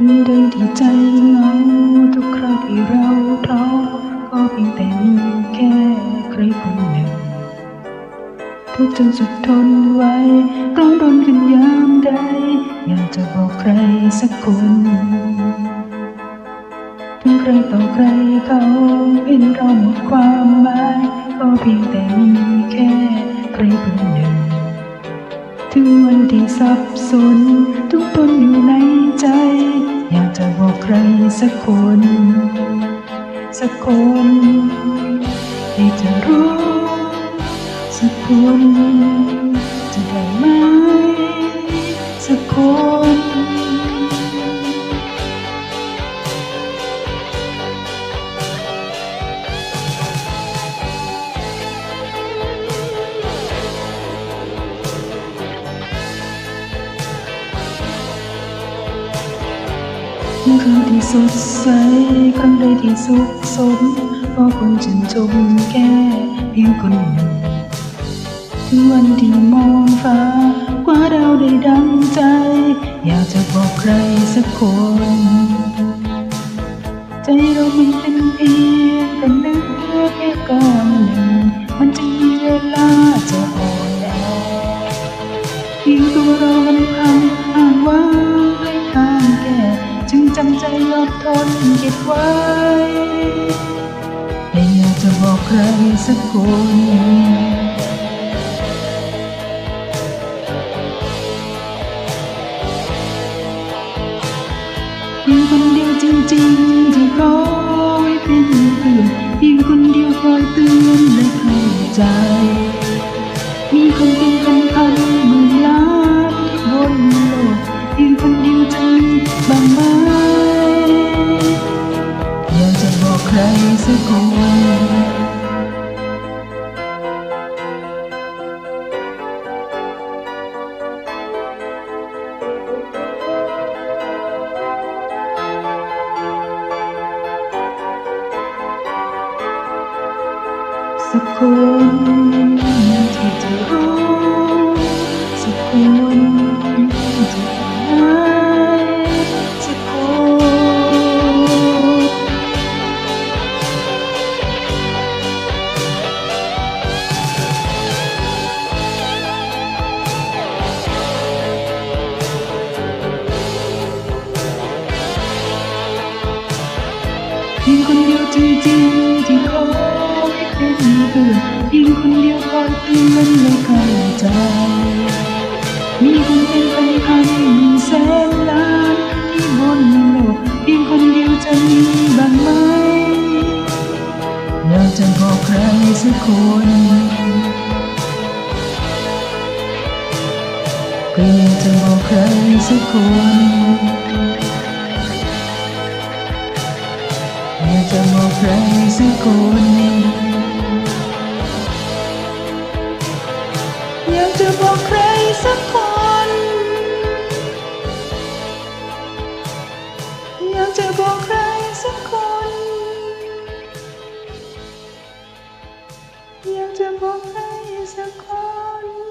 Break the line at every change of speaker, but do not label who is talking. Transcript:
โดยที่ใจเหงาทุกคราวที่เราท้อก็เพียงแต่มีแค่ใครคนหนึ่งทุกจนสุดทนไว้ร้องรนกันยามใดอยากจะบอกใครสักคนถึงใครต่อใครเขาเห็นเราหมดความหมายก็เพียงแต่มี ถึงวันที่สับสน ทุกตนอยู่ในใจ อยากจะบอกใครสักคน สักคนที่จะรู้ สักคน จะได้ไหม สักคน ครั้งที่สดใสครั้งใดที่สุขสมก็คนชื่นชมแค่เพียงคนหนึ่งถึงวันที่มองฟ้ากว่าเราได้ดังใจ อยากจะบอกใครสักคน ใจเรามันเป็นเพียงแต่เนื้อแค่ก้อนหนึ่ง มันจะมีเวลาจะอ่อนแอเพียงตัวเราลำพังอ้างว้าง จึงจำใจอดทนเก็บไว้แต่อยากจะบอกใครสักคนเพียงคนเดียวจริงๆที่ขอไว้เป็นเพื่อนเพียงคนเดียวคอยเตือนและเข้าใจ มีคนเป็นพั จะบอกใครสักคนสักคนที่จะรู้สักคนที่จะหา จริงที่ขอให้เป็นเพื่อนเพียงคนเดียวคอยเตือนและเข้าใจ มีคนเป็นพันพันหมื่นแสนล้านที่บนโลกเพียงคนเดียวจะมีบ้างไหมอยากจะบอกใครสักคนก็อยากจะบอกใครสักคน จะบอกใครสักคนอยากจะบอกใครสักคน อยากจะบอกใครสักคน อยากจะบอกใครสักคน